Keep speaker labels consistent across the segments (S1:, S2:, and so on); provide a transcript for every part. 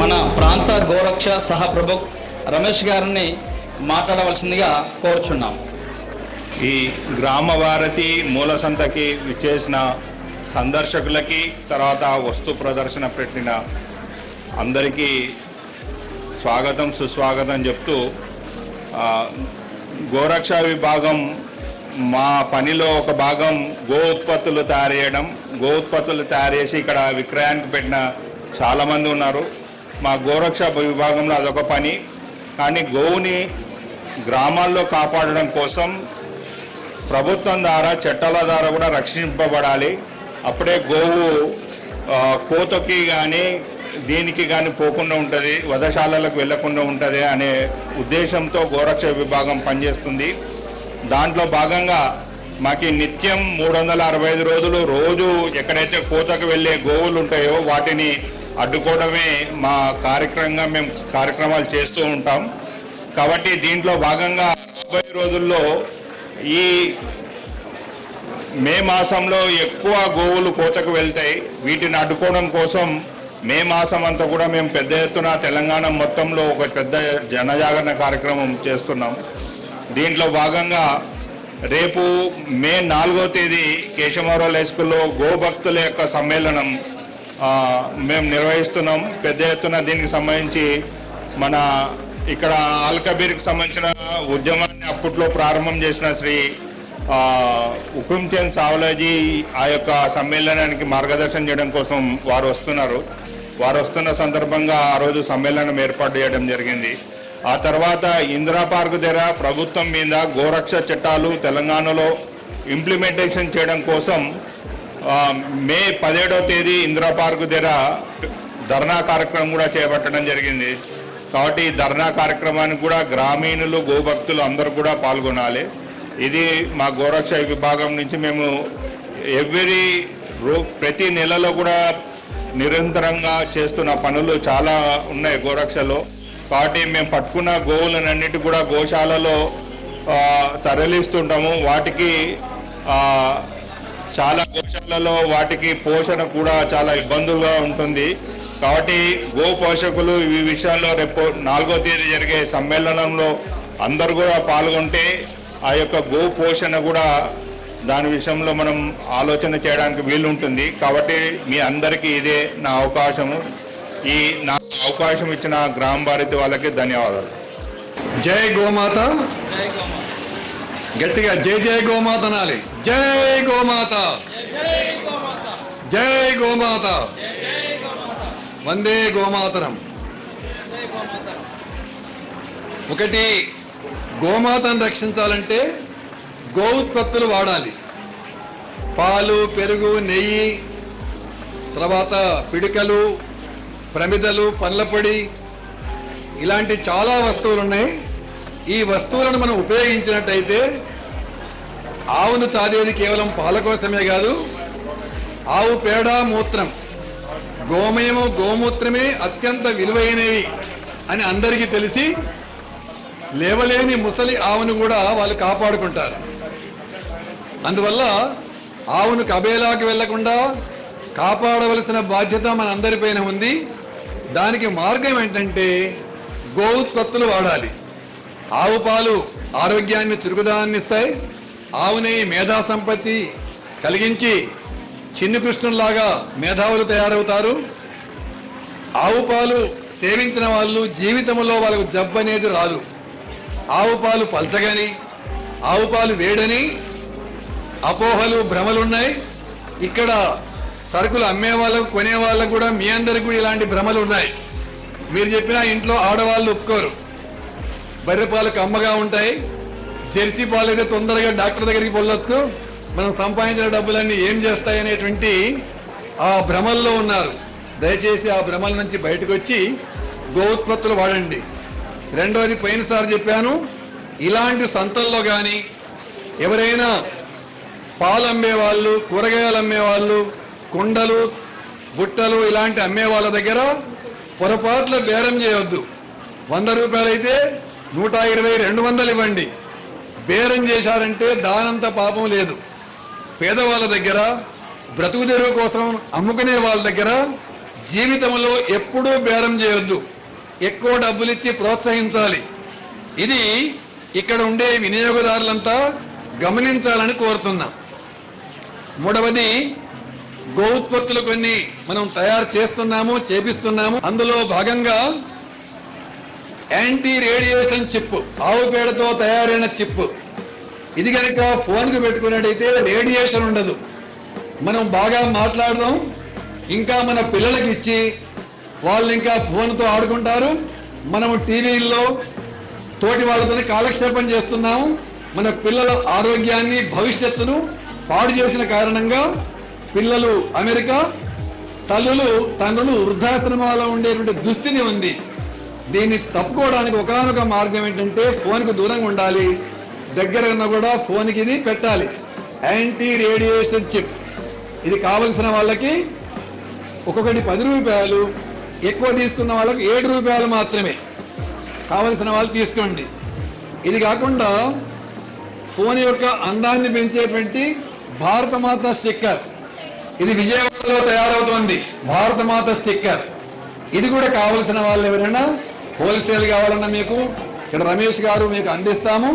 S1: మన ప్రాంత గోరక్ష సహప్రభు రమేష్ గారిని మాట్లాడవలసిందిగా కోరుచున్నాం.
S2: ఈ గ్రామ భారతి మూల సంతకి విచ్చేసిన సందర్శకులకి తర్వాత వస్తు ప్రదర్శన పెట్టిన అందరికీ స్వాగతం సుస్వాగతం చెప్తూ గోరక్ష విభాగం మా పనిలో ఒక భాగం గో ఉత్పత్తులు తయారు చేయడం గో ఉత్పత్తులు తయారు చేసి ఇక్కడ విక్రయానికి పెట్టిన చాలామంది ఉన్నారు. మా గోరక్ష విభాగంలో అదొక పని. కానీ గోవుని గ్రామాల్లో కాపాడడం కోసం ప్రభుత్వం ద్వారా చట్టాల ద్వారా కూడా రక్షింపబడాలి. అప్పుడే గోవు కోతకి కానీ దీనికి కానీ పోకుండా ఉంటుంది వధశాలలకు వెళ్ళకుండా ఉంటుంది అనే ఉద్దేశంతో గోరక్ష విభాగం పనిచేస్తుంది. దాంట్లో భాగంగా మాకు నిత్యం మూడు వందల అరవై ఐదు రోజులు రోజు ఎక్కడైతే కోతకు వెళ్ళే గోవులు ఉంటాయో వాటిని అడ్డుకోవడమే మా కార్యక్రమంగా మేము కార్యక్రమాలు చేస్తూ ఉంటాం. కాబట్టి దీంట్లో భాగంగా ముప్పై రోజుల్లో ఈ మే మాసంలో ఎక్కువ గోవులు కోతకు వెళ్తాయి. వీటిని అడ్డుకోవడం కోసం మే మాసం అంతా కూడా మేము పెద్ద ఎత్తున తెలంగాణ మొత్తంలో ఒక పెద్ద జనజాగరణ కార్యక్రమం చేస్తున్నాం. దీంట్లో భాగంగా రేపు మే నాలుగో తేదీ కేశవరావు హై స్కూల్లో గోభక్తుల యొక్క సమ్మేళనం మేము నిర్వహిస్తున్నాం. పెద్ద ఎత్తున దీనికి సంబంధించి మన ఇక్కడ ఆల్కబీర్కి సంబంధించిన ఉద్యమాన్ని అప్పట్లో ప్రారంభం చేసిన శ్రీ ఆ, సావలాజీ ఆ యొక్క సమ్మేళనానికి మార్గదర్శనం చేయడం కోసం వారు వస్తున్నారు. వారు వస్తున్న సందర్భంగా ఆ రోజు సమ్మేళనం ఏర్పాటు చేయడం జరిగింది. ఆ తర్వాత ఇందిరా పార్క్ దగ్గర ప్రభుత్వం మీద గోరక్ష చట్టాలు తెలంగాణలో ఇంప్లిమెంటేషన్ చేయడం కోసం మే పదిహేడవ తేదీ ఇందిరా పార్క్ దగ్గర ధర్నా కార్యక్రమం కూడా చేపట్టడం జరిగింది. కాబట్టి ధర్నా కార్యక్రమానికి కూడా గ్రామీణులు గోభక్తులు అందరూ కూడా పాల్గొనాలి. ఇది మా గోరక్ష విభాగం నుంచి మేము ఎవ్రీ రో ప్రతి నెలలో కూడా నిరంతరంగా చేస్తున్న పనులు చాలా ఉన్నాయి గోరక్షలో. కాబట్టి మేము పట్టుకున్న గోవులనన్నిటి కూడా గోశాలలో తరలిస్తుంటాము. వాటికి చాలా గోశాలలో వాటికి పోషణ కూడా చాలా ఇబ్బందులుగా ఉంటుంది. కాబట్టి గో పోషకులు ఈ విషయాల్లో రేపు నాలుగో తేదీ జరిగే సమ్మేళనంలో అందరు కూడా పాల్గొంటే ఆ యొక్క గో పోషణ కూడా దాని విషయంలో మనం ఆలోచన చేయడానికి వీలుంటుంది. కాబట్టి మీ అందరికీ ఇదే నా అవకాశము. ఈ నా అవకాశం ఇచ్చిన గ్రామ భారతి వాళ్ళకి ధన్యవాదాలు.
S3: జై గోమాత. గట్టిగా జై జై గోమాత అనాలి. జై గోమాత. జై గోమాత. వందే గోమాతరం. ఒకటి గోమాతను రక్షించాలంటే గో ఉత్పత్తులు వాడాలి. పాలు పెరుగు నెయ్యి తర్వాత పిడికలు ప్రమిదలు పండ్లపొడి ఇలాంటి చాలా వస్తువులు ఉన్నాయి ఈ వస్తువులను మనం ఉపయోగించినట్టయితే ఆవును చాదేది కేవలం పాల కోసమే కాదు ఆవు పేడ మూత్రం గోమయము గోమూత్రమే అత్యంత విలువైనవి అని అందరికీ తెలిసి లేవలేని ముసలి ఆవును కూడా వాళ్ళు కాపాడుకుంటారు. అందువల్ల ఆవును కబేలాకి వెళ్ళకుండా కాపాడవలసిన బాధ్యత మనందరిపైన ఉంది. దానికి మార్గం ఏంటంటే గో ఉత్పత్తులు వాడాలి. ఆవు పాలు ఆరోగ్యాన్ని చురుకుదాన్నిస్తాయి ఆవు నెయ్యి మేధా సంపత్తి కలిగించి చిన్ని కృష్ణులాగా మేధావులు తయారవుతారు. ఆవు పాలు సేవించిన వాళ్ళు జీవితంలో వాళ్ళకు జబ్బు అనేది రాదు. ఆవు పాలు పల్చగని ఆవు పాలు వేడని అపోహలు భ్రమలు ఉన్నాయి ఇక్కడ సరుకులు అమ్మే వాళ్ళకు కొనే వాళ్ళకు కూడా మీ అందరికి కూడా ఇలాంటి భ్రమలు ఉన్నాయి. మీరు చెప్పిన ఇంట్లో ఆడవాళ్ళు ఒప్పుకోరు. బర్రె పాలు కమ్మగా ఉంటాయి. జెర్సీ పాలు అయితే తొందరగా డాక్టర్ దగ్గరికి వెళ్ళొచ్చు. మనం సంపాదించిన డబ్బులన్నీ ఏం చేస్తాయి అనేటువంటి ఆ భ్రమల్లో ఉన్నారు. దయచేసి ఆ భ్రమల నుంచి బయటకు వచ్చి గో ఉత్పత్తులు వాడండి పోయిన పోయినసారి చెప్పాను ఇలాంటి సంతల్లో కానీ ఎవరైనా పాలు అమ్మేవాళ్ళు కూరగాయలు అమ్మేవాళ్ళు కుండలు బుట్టలు ఇలాంటి అమ్మే వాళ్ళ దగ్గర పొరపాట్ల బేరం చేయవద్దు వంద రూపాయలు అయితే నూట ఇరవై రెండు వందలు ఇవ్వండి. బేరం చేశారంటే దానంత పాపం లేదు. పేదవాళ్ళ దగ్గర బ్రతుకు తెరువు కోసం అమ్ముకునే వాళ్ళ దగ్గర జీవితంలో ఎప్పుడూ బేరం చేయొద్దు. ఎక్కువ డబ్బులు ఇచ్చి ప్రోత్సహించాలి. ఇది ఇక్కడ ఉండే వినియోగదారులంతా గమనించాలని కోరుతున్నా. మూడవది గో ఉత్పత్తులు కొన్ని మనం తయారు చేస్తున్నాము చేపిస్తున్నాము. అందులో భాగంగా యాంటీ రేడియేషన్ చిప్ ఆవు పేడతో తయారైన చిప్ ఇది కనుక ఫోన్కి పెట్టుకున్నట్టయితే రేడియేషన్ ఉండదు. మనం బాగా మాట్లాడదాం. ఇంకా మన పిల్లలకి ఇచ్చి వాళ్ళు ఇంకా ఫోన్తో ఆడుకుంటారు. మనం టీవీల్లో తోటి వాళ్ళతో కాలక్షేపం చేస్తున్నాము. మన పిల్లల ఆరోగ్యాన్ని భవిష్యత్తును పాడు చేసిన కారణంగా పిల్లలు అమెరికా తల్లులు తండ్రులు వృద్ధాశ్రమాల్లో ఉండేటువంటి దుస్థితి ఉంది. దీన్ని తప్పుకోవడానికి ఒకనొక మార్గం ఏంటంటే ఫోన్కు దూరంగా ఉండాలి. దగ్గర ఉన్న కూడా ఫోన్కి ఇది పెట్టాలి. Anti radiation chip. ఇది కావలసిన వాళ్ళకి ఒక్కొక్కటి పది రూపాయలు ఎక్కువ తీసుకున్న వాళ్ళకి ఏడు రూపాయలు మాత్రమే. కావలసిన వాళ్ళు తీసుకోండి. ఇది కాకుండా ఫోన్ యొక్క అందాన్ని పెంచేటువంటి భారతమాత స్టిక్కర్. ఇది విజయవాడలో తయారవుతోంది. భారతమాత స్టిక్కర్. ఇది కూడా కావలసిన వాళ్ళు ఎవరైనా హోల్సేల్ కావాలన్నా మీకు ఇక్కడ రమేష్ గారు మీకు అందిస్తాము.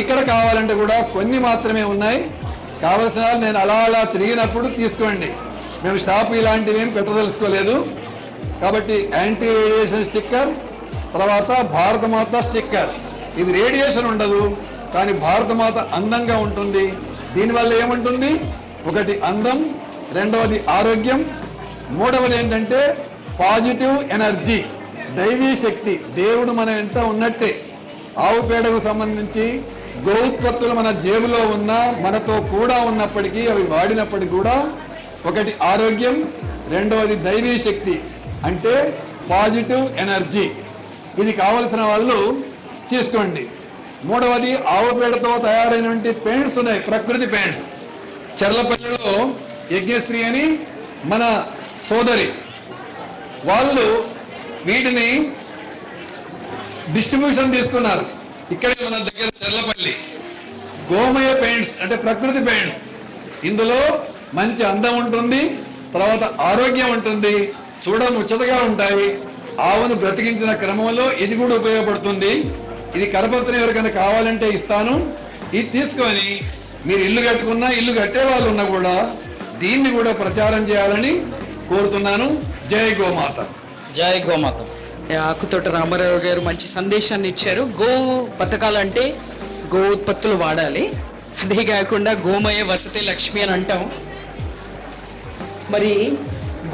S3: ఇక్కడ కావాలంటే కూడా కొన్ని మాత్రమే ఉన్నాయి. కావలసిన నేను అలా అలా తిరిగినప్పుడు తీసుకోండి. మేము షాప్ ఇలాంటివి ఏం పెట్టదలుచుకోలేదు. కాబట్టి యాంటీ రేడియేషన్ స్టిక్కర్ తర్వాత భారతమాత స్టిక్కర్. ఇది రేడియేషన్ ఉండదు కానీ భారతమాత అందంగా ఉంటుంది. దీనివల్ల ఏముంటుంది? ఒకటి అందం రెండవది ఆరోగ్యం మూడవది ఏంటంటే పాజిటివ్ ఎనర్జీ దైవీ శక్తి దేవుడు మన ఎంత ఉన్నట్టే. ఆవు పేడకు సంబంధించి గోత్పత్తులు మన జేబులో ఉన్నా మనతో కూడా ఉన్నప్పటికీ అవి వాడినప్పటికీ కూడా ఒకటి ఆరోగ్యం రెండవది దైవీ శక్తి అంటే పాజిటివ్ ఎనర్జీ. ఇది కావలసిన వాళ్ళు తీసుకోండి. మూడవది ఆవు పేడతో తయారైనటువంటి పెయింట్స్ ఉన్నాయి ప్రకృతి పెయింట్స్. చర్లపల్లిలో యజ్ఞశ్రీ అని మన సోదరి. వాళ్ళు వీటిని డిస్ట్రిబ్యూషన్ తీసుకున్నారు. ఇక్కడే మన దగ్గర చెర్లపల్లి. గోమయ పెయింట్స్ అంటే ప్రకృతి పెయింట్స్. ఇందులో మంచి అందం ఉంటుంది తర్వాత ఆరోగ్యం ఉంటుంది చూడ ముచ్చటగా ఉంటాయి. ఆవును బ్రతికించిన క్రమంలో ఇది కూడా ఉపయోగపడుతుంది. ఇది కరపత్రం ఎవరికైనా కావాలంటే ఇస్తాను. ఇది తీసుకొని మీరు ఇల్లు కట్టుకున్నా ఇల్లు కట్టే వాళ్ళు ఉన్నా కూడా దీన్ని కూడా ప్రచారం చేయాలని కోరుతున్నాను. జై గోమాత.
S1: జై గోమాత.
S4: ఆకుతోట రామారావు గారు మంచి సందేశాన్ని ఇచ్చారు. గో బతకాలంటే గో ఉత్పత్తులు వాడాలి. అదే కాకుండా గోమయ వసతి లక్ష్మి అని అంటాం. మరి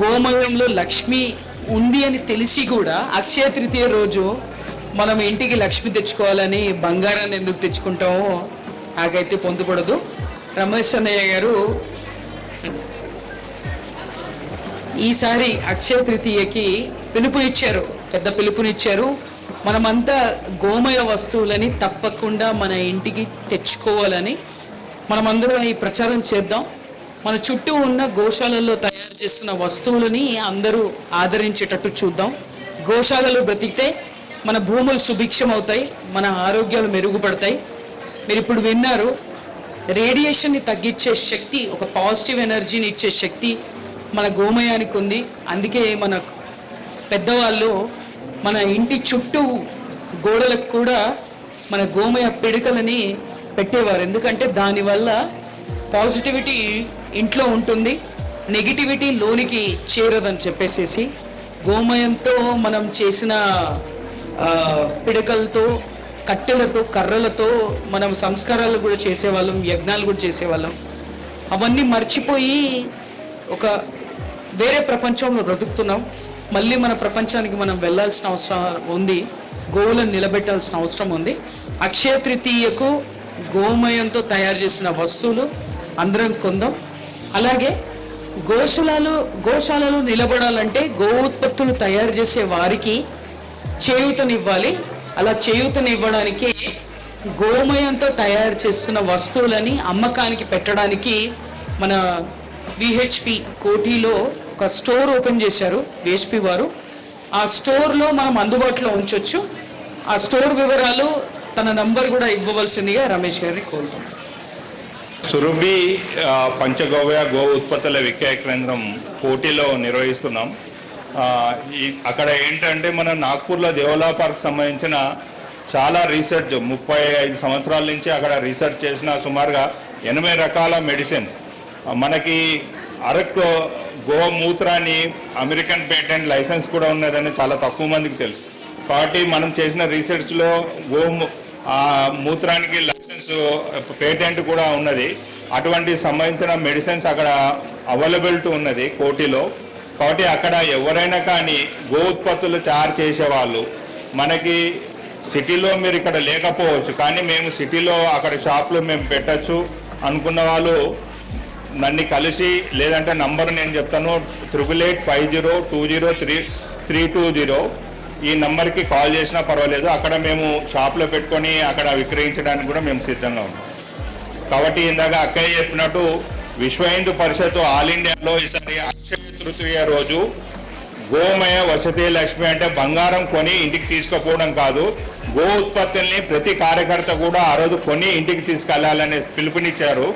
S4: గోమయంలో లక్ష్మి ఉంది అని తెలిసి కూడా అక్షయ తృతీయ రోజు మనం ఇంటికి లక్ష్మి తెచ్చుకోవాలని బంగారాన్ని ఎందుకు తెచ్చుకుంటామో నాకైతే పొందుపడదు. రమేష్ అన్నయ్య గారు ఈసారి అక్షయ తృతీయకి పిలుపు ఇచ్చారు పెద్ద పిలుపునిచ్చారు. మనమంతా గోమయ వస్తువులని తప్పకుండా మన ఇంటికి తెచ్చుకోవాలని మనమందరం ఈ ప్రచారం చేద్దాం. మన చుట్టూ ఉన్న గోశాలల్లో తయారు చేస్తున్న వస్తువులని అందరూ ఆదరించేటట్టు చూద్దాం. గోశాలలు బ్రతికితే మన భూములు సుభిక్షం అవుతాయి మన ఆరోగ్యాలు మెరుగుపడతాయి. మీరు ఇప్పుడు విన్నారు రేడియేషన్ని తగ్గించే శక్తి ఒక పాజిటివ్ ఎనర్జీని ఇచ్చే శక్తి మన గోమయానికి ఉంది. అందుకే మన పెద్దవాళ్ళు మన ఇంటి చుట్టూ గోడలకు కూడా మన గోమయ పిడకలని పెట్టేవారు. ఎందుకంటే దానివల్ల పాజిటివిటీ ఇంట్లో ఉంటుంది. నెగిటివిటీ లోనికి చేరదని చెప్పేసేసి గోమయంతో మనం చేసిన పిడకలతో కట్టెలతో కర్రలతో మనం సంస్కారాలు కూడా చేసేవాళ్ళం యజ్ఞాలు కూడా చేసేవాళ్ళం. అవన్నీ మర్చిపోయి ఒక వేరే ప్రపంచంలో బ్రతుకుతున్నాం. మళ్ళీ మన ప్రపంచానికి మనం వెళ్ళాల్సిన అవసరం ఉంది. గోవులను నిలబెట్టాల్సిన అవసరం ఉంది. అక్షయ తృతీయకు గోమయంతో తయారు చేసిన వస్తువులు అందరం కొందాం. అలాగే గోశాలలు గోశాలలు నిలబడాలంటే గో ఉత్పత్తులు తయారు చేసే వారికి చేయూతనివ్వాలి. అలా చేయూతనివ్వడానికి గోమయంతో తయారు చేస్తున్న వస్తువులని అమ్మకానికి పెట్టడానికి మన విహెచ్పి కోటిలో ఒక స్టోర్ ఓపెన్ చేశారు విహెచ్పి వారు. ఆ స్టోర్లో మనం అందుబాటులో ఉంచవచ్చు ఆ స్టోర్ వివరాలు తన నంబర్ కూడా ఇవ్వవలసిందిగా రమేష్ గారిని కోరుతున్నాను
S2: సురభి పంచగోవ్య గో ఉత్పత్తుల విక్రయ కేంద్రం పోటీలో నిర్వహిస్తున్నాం. అక్కడ ఏంటంటే మన నాగ్పూర్లో దేవలా పార్క్ సంబంధించిన చాలా రీసెర్చ్ ముప్పై ఐదు సంవత్సరాల నుంచి అక్కడ రీసెర్చ్ చేసిన సుమారుగా ఎనభై రకాల మెడిసిన్స్. మనకి అరకు గోమూత్రాన్ని అమెరికన్ పేటెంట్ లైసెన్స్ కూడా ఉన్నదని చాలా తక్కువ మందికి తెలుసు. కాబట్టి మనం చేసిన రీసెర్చ్లో గో మూత్రానికి లైసెన్స్ పేటెంట్ కూడా ఉన్నది. అటువంటి సంబంధించిన మెడిసిన్స్ అక్కడ అవైలబిలిటీ ఉన్నది కోటిలో. కాబట్టి అక్కడ ఎవరైనా కానీ గో ఉత్పత్తులు తయారు చేసేవాళ్ళు మనకి సిటీలో మీరు ఇక్కడ లేకపోవచ్చు కానీ మేము సిటీలో అక్కడ షాప్లో మేము పెట్టచ్చు అనుకున్న వాళ్ళు నన్ను కలిసి లేదంటే నంబర్ నేను చెప్తాను triple eight five zero two zero three three two zero ఈ నంబర్కి కాల్ చేసినా పర్వాలేదు. అక్కడ మేము షాప్లో పెట్టుకొని అక్కడ విక్రయించడానికి కూడా మేము సిద్ధంగా ఉన్నాం. కాబట్టి ఇందాక అక్కయ్య చెప్పినట్టు విశ్వ హిందూ పరిషత్ ఆల్ ఇండియాలో ఈసారి అక్షయ తృతీయ రోజు గోమయ వసతి లక్ష్మి అంటే బంగారం కొని ఇంటికి తీసుకుపోవడం కాదు. గో ఉత్పత్తుల్ని ప్రతి కార్యకర్త కూడా ఆ రోజు కొని ఇంటికి తీసుకెళ్ళాలనే పిలుపునిచ్చారు.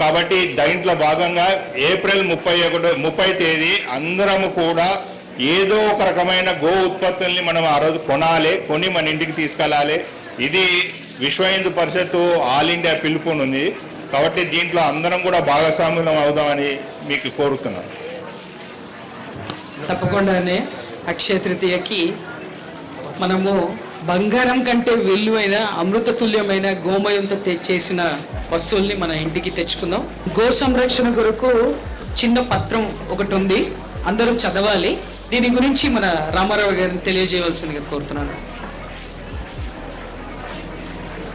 S2: కాబట్టి దాంట్లో భాగంగా ఏప్రిల్ ముప్పై ఒకటో ముప్పై తేదీ అందరము కూడా ఏదో ఒక రకమైన గో ఉత్పత్తుల్ని మనం ఆ రోజు కొనాలి కొని మన ఇంటికి తీసుకెళ్ళాలి. ఇది విశ్వ హిందూ పరిషత్తు ఆల్ ఇండియా పిలుపునుంది కాబట్టి దీంట్లో అందరం కూడా భాగస్వామ్యం అవుదామని మీకు కోరుతున్నాను.
S4: తప్పకుండానే అక్షయ తృతీయకి మనము బంగారం కంటే విలువైన అమృత తుల్యమైన గోమయంతో చేసిన వస్తువుల్ని మన ఇంటికి తెచ్చుకుందాం. గో సంరక్షణ కొరకు చిన్న పత్రం ఒకటి ఉంది. అందరూ చదవాలి. దీని గురించి మన రామారావు గారిని తెలియజేయవలసిందిగా కోరుతున్నాను.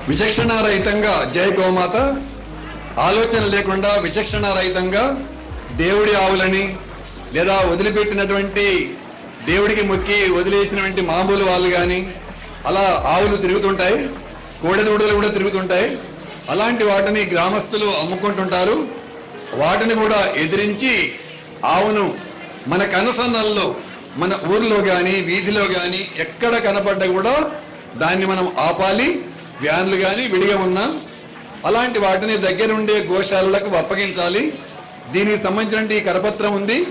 S3: విచక్షణారహితంగా జై గోమాత. ఆలోచన లేకుండా విచక్షణారహితంగా దేవుడి ఆవులని లేదా వదిలిపెట్టినటువంటి దేవుడికి మొక్కి వదిలేసినటువంటి మామూలు వాళ్ళు కానీ అలా ఆవులు తిరుగుతుంటాయి. కోడెదూడలు కూడా తిరుగుతుంటాయి. అలాంటి వాటిని గ్రామస్తులు అమ్ముకుంటుంటారు. వాటిని కూడా ఎదిరించి ఆవును మన కనుసన్నల్లో మన ఊర్లో కానీ వీధిలో కానీ ఎక్కడ కనపడ్డా కూడా దాన్ని మనం ఆపాలి వ్యాన్లు కానీ విడిగా ఉన్నా అలాంటి వాటిని దగ్గరుండే గోశాలలకు అప్పగించాలి. దీనికి సంబంధించిన ఈ కరపత్రం ఉంది.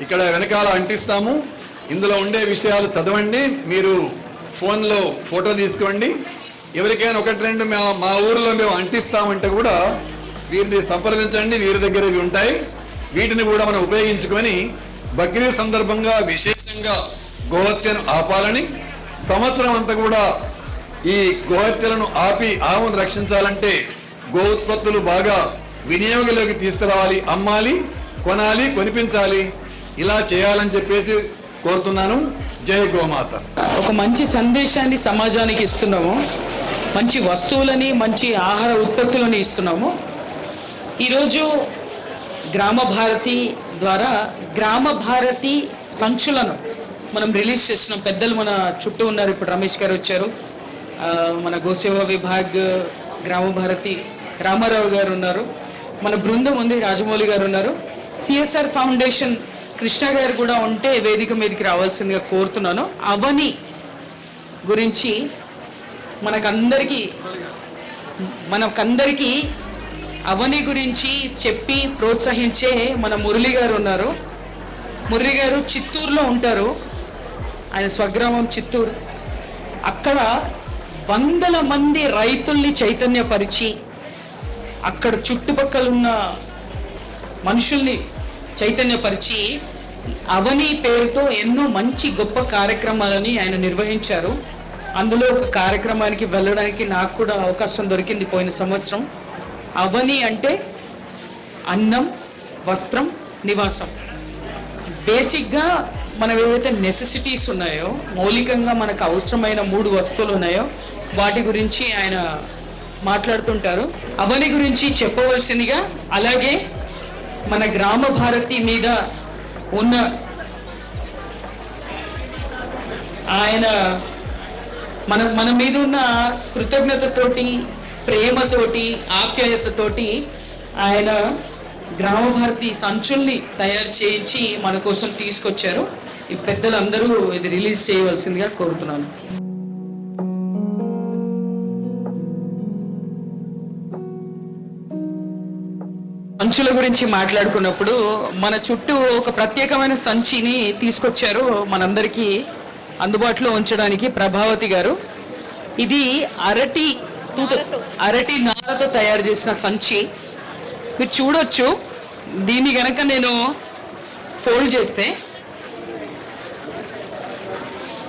S3: ఇక్కడ వెనకాల అంటిస్తాము. ఇందులో ఉండే విషయాలు చదవండి. మీరు ఫోన్లో ఫోటో తీసుకోండి. ఎవరికైనా ఒకటి రెండు మేము మా ఊరిలో మేము అంటిస్తామంటే కూడా వీరిని సంప్రదించండి వీరి దగ్గర ఇవి ఉంటాయి. వీటిని కూడా మనం ఉపయోగించుకొని బక్రీద్ సందర్భంగా విశేషంగా గోహత్యను ఆపాలని సంవత్సరం అంతా కూడా ఈ గోహత్యలను ఆపి ఆవును రక్షించాలంటే గో ఉత్పత్తులు బాగా వినియోగంలోకి తీసుకురావాలి అమ్మాలి కొనాలి కొనిపించాలి. ఇలా చేయాలని చెప్పేసి కోరుతున్నాను. జై గోమాత.
S4: ఒక మంచి సందేశాన్ని సమాజానికి ఇస్తున్నాము. మంచి వస్తువులని మంచి ఆహార ఉత్పత్తులని ఇస్తున్నాము. ఈరోజు గ్రామ భారతి ద్వారా గ్రామ భారతి సంచులను మనం రిలీజ్ చేస్తున్నాం. పెద్దలు మన చుట్టూ ఉన్నారు. ఇప్పుడు రమేష్ గారు వచ్చారు. మన గోసేవ విభాగ్ గ్రామ భారతి రామారావు గారు ఉన్నారు. మన బృందం ఉంది. రాజమౌళి గారు ఉన్నారు. సిఎస్ఆర్ ఫౌండేషన్ కృష్ణ గారు కూడా ఉంటే వేదిక మీదకి రావాల్సిందిగా కోరుతున్నాను. అవని గురించి మనకందరికీ మనకందరికీ అవని గురించి చెప్పి ప్రోత్సహించే మన మురళి గారు ఉన్నారు. మురళి గారు చిత్తూరులో ఉంటారు. ఆయన స్వగ్రామం చిత్తూరు. అక్కడ వందల మంది రైతుల్ని చైతన్యపరిచి అక్కడ చుట్టుపక్కల ఉన్న మనుషుల్ని చైతన్యపరిచి అవని పేరుతో ఎన్నో మంచి గొప్ప కార్యక్రమాలని ఆయన నిర్వహించారు. అందులో ఒక కార్యక్రమానికి వెళ్ళడానికి నాకు కూడా అవకాశం దొరికింది పోయిన సంవత్సరం. అవని అంటే అన్నం వస్త్రం నివాసం. బేసిక్గా మనం ఏవైతే నెసెసిటీస్ ఉన్నాయో మౌలికంగా మనకు అవసరమైన మూడు వస్తువులు ఉన్నాయో వాటి గురించి ఆయన మాట్లాడుతుంటారు. అవని గురించి చెప్పవలసిందిగా అలాగే మన గ్రామ భారతి మీద ఉన్న ఆయన మన మన మీద ఉన్న కృతజ్ఞతతోటి ప్రేమతోటి ఆప్యాయతతోటి ఆయన గ్రామభారతి సంచుల్ని తయారు చేయించి మన కోసం తీసుకొచ్చారు. ఈ పెద్దలందరూ ఇది రిలీజ్ చేయవలసిందిగా కోరుతున్నాను. సంచుల గురించి మాట్లాడుకున్నప్పుడు మన చుట్టూ ఒక ప్రత్యేకమైన సంచిని తీసుకొచ్చారు మనందరికీ. అందుబాటులో ఉంచడానికి ప్రభావతి గారు. ఇది అరటి అరటి నారతో తయారు చేసిన సంచి. మీరు చూడొచ్చు. దీన్ని గనక నేను ఫోల్డ్ చేస్తే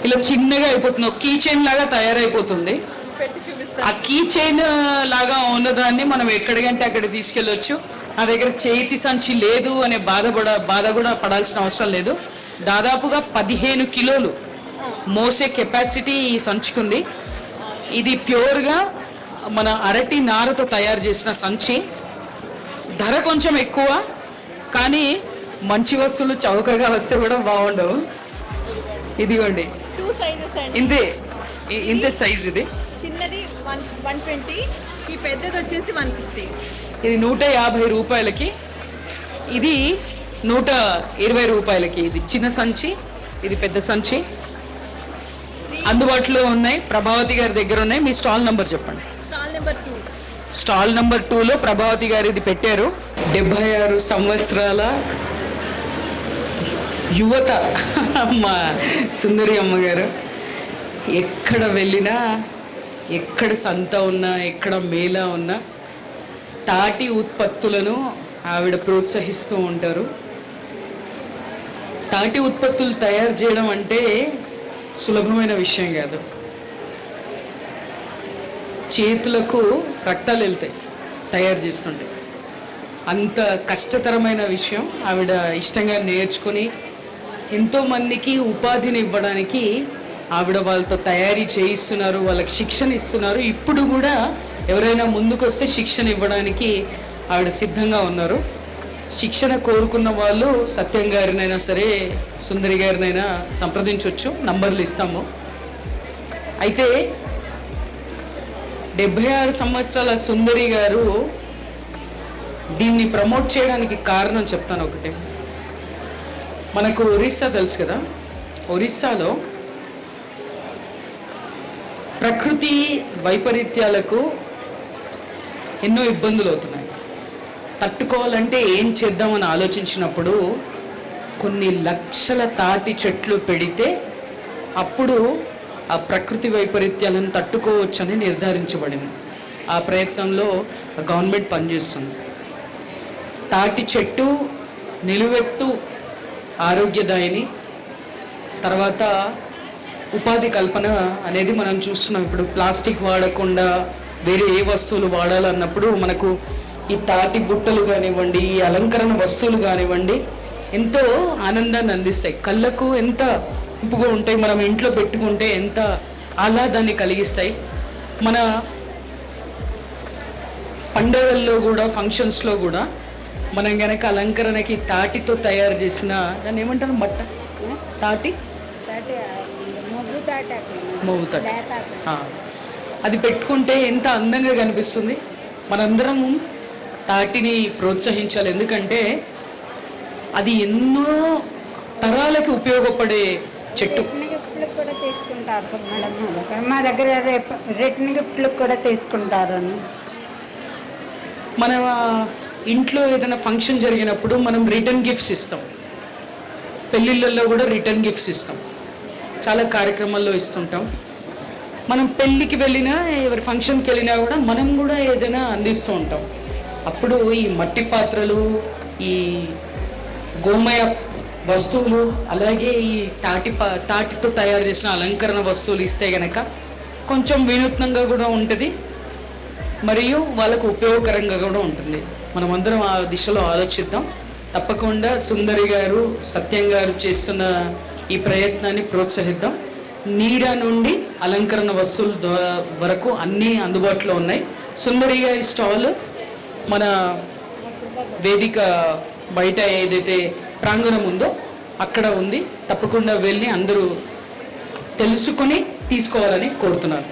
S4: ఇలా చిన్నగా అయిపోతుంది. ఒక కీ చైన్ లాగా తయారైపోతుంది. ఆ కీ చైన్ లాగా ఉన్నదాన్ని మనం ఎక్కడికంటే అక్కడ తీసుకెళ్ళొచ్చు. నా దగ్గర చేతి సంచి లేదు అనే బాధపడ బాధ కూడా పడాల్సిన అవసరం లేదు. దాదాపుగా పదిహేను కిలోలు మోసే కెపాసిటీ ఈ సంచికుంది. ఇది ప్యూర్గా మన అరటి నారతో తయారు చేసిన సంచి. ధర కొంచెం ఎక్కువ కానీ మంచి వస్తువులు చౌకగా వస్తే కూడా బాగుండవు. ఇదిగోండి. ఇంతే ఇంతే సైజ్ ఇది.
S5: చిన్నది వన్ వన్ ట్వంటీ ఈ పెద్దది వచ్చేసి వన్ ఫిఫ్టీ.
S4: ఇది నూట యాభై రూపాయలకి ఇది నూట ఇరవై రూపాయలకి. ఇది చిన్న సంచి ఇది పెద్ద సంచి. అందుబాటులో ఉన్నాయి. ప్రభావతి గారి దగ్గర ఉన్నాయి. మీ స్టాల్ నంబర్ చెప్పండి.
S5: Stall number two.
S4: Stall number టూలో ప్రభావతి గారు ఇది పెట్టారు. డెబ్బై ఆరు సంవత్సరాల యువత. మా సుందరి అమ్మగారు. ఎక్కడ వెళ్ళినా ఎక్కడ సంత ఉన్నా ఎక్కడ మేళా ఉన్నా తాటి ఉత్పత్తులను ఆవిడ ప్రోత్సహిస్తూ ఉంటారు. తాటి ఉత్పత్తులు తయారు చేయడం అంటే సులభమైన విషయం కాదు. చేతులకు రక్తాలు వెళ్తాయి తయారు చేస్తుంటే అంత కష్టతరమైన విషయం ఆవిడ ఇష్టంగా నేర్చుకొని ఎంతోమందికి ఉపాధిని ఇవ్వడానికి ఆవిడ వాళ్ళతో తయారీ చేయిస్తున్నారు వాళ్ళకి శిక్షణ ఇస్తున్నారు. ఇప్పుడు కూడా ఎవరైనా ముందుకొస్తే శిక్షణ ఇవ్వడానికి ఆవిడ సిద్ధంగా ఉన్నారు. శిక్షణ కోరుకున్న వాళ్ళు సత్యం గారినైనా సరే సుందరి గారినైనా సంప్రదించవచ్చు నంబర్లు ఇస్తాము. అయితే డెబ్భై ఆరు సంవత్సరాల సుందరి గారు దీన్ని ప్రమోట్ చేయడానికి కారణం చెప్తాను ఒకటే. మనకు ఒరిస్సా తెలుసు కదా? ఒరిస్సాలో ప్రకృతి వైపరీత్యాలకు ఎన్నో ఇబ్బందులు అవుతున్నాయి. తట్టుకోవాలంటే ఏం చేద్దామని ఆలోచించినప్పుడు కొన్ని లక్షల తాటి చెట్లు పెడితే అప్పుడు ఆ ప్రకృతి వైపరీత్యాలను తట్టుకోవచ్చని నిర్ధారించబడింది. ఆ ప్రయత్నంలో గవర్నమెంట్ పనిచేస్తుంది. తాటి చెట్టు నిలువెత్తు ఆరోగ్యదాయిని తర్వాత ఉపాధి కల్పన అనేది మనం చూస్తున్నాం. ఇప్పుడు ప్లాస్టిక్ వాడకుండా వేరే ఏ వస్తువులు వాడాలన్నప్పుడు మనకు ఈ తాటి బుట్టలు కానివ్వండి ఈ అలంకరణ వస్తువులు కానివ్వండి ఎంతో ఆనందాన్ని అందిస్తాయి. కళ్ళకు ఎంత ఇంపుగా ఉంటాయి మనం ఇంట్లో పెట్టుకుంటే ఎంత ఆహ్లాదాన్ని కలిగిస్తాయి. మన పండగల్లో కూడా ఫంక్షన్స్లో కూడా మనం గనక అలంకరణకి తాటితో తయారు చేసిన దాన్ని ఏమంటారు బట్ట తాటి. అది పెట్టుకుంటే ఎంత అందంగా కనిపిస్తుంది. మనందరం తాటిని ప్రోత్సహించాలి. ఎందుకంటే అది ఎన్నో తరాలకి ఉపయోగపడే చెట్టు.
S6: కూడా తీసుకుంటారు మేడం. మా దగ్గర మా దగ్గర రేపు రిటర్న్ గిఫ్ట్లు కూడా తీసుకుంటారు.
S4: మన ఇంట్లో ఏదైనా ఫంక్షన్ జరిగినప్పుడు మనం రిటర్న్ గిఫ్ట్స్ ఇస్తాం. పెళ్ళిళ్ళల్లో కూడా రిటర్న్ గిఫ్ట్స్ ఇస్తాం. చాలా కార్యక్రమాల్లో ఇస్తుంటాం. మనం పెళ్ళికి వెళ్ళినా ఎవరి ఫంక్షన్కి వెళ్ళినా కూడా మనం కూడా ఏదైనా అందిస్తూ ఉంటాం. అప్పుడు ఈ మట్టి పాత్రలు ఈ గోమయ వస్తువులు అలాగే ఈ తాటి పా తాటితో తయారు చేసిన అలంకరణ వస్తువులు ఇస్తే గనక కొంచెం వినూత్నంగా కూడా ఉంటుంది. మరియు వాళ్ళకు ఉపయోగకరంగా కూడా ఉంటుంది. మనమందరం ఆ దిశలో ఆలోచిద్దాం. తప్పకుండా సుందరి గారు సత్యం గారు చేస్తున్న ఈ ప్రయత్నాన్ని ప్రోత్సహిద్దాం. నీర నుండి అలంకరణ వస్తువుల వరకు అన్నీ అందుబాటులో ఉన్నాయి. సుందరి గారి స్టాల్ మన వేదిక బయట ఏదైతే ప్రాంగణం ఉందో అక్కడ ఉంది. తప్పకుండా వెళ్ళి అందరూ తెలుసుకొని తీసుకోవాలని కోరుతున్నాను.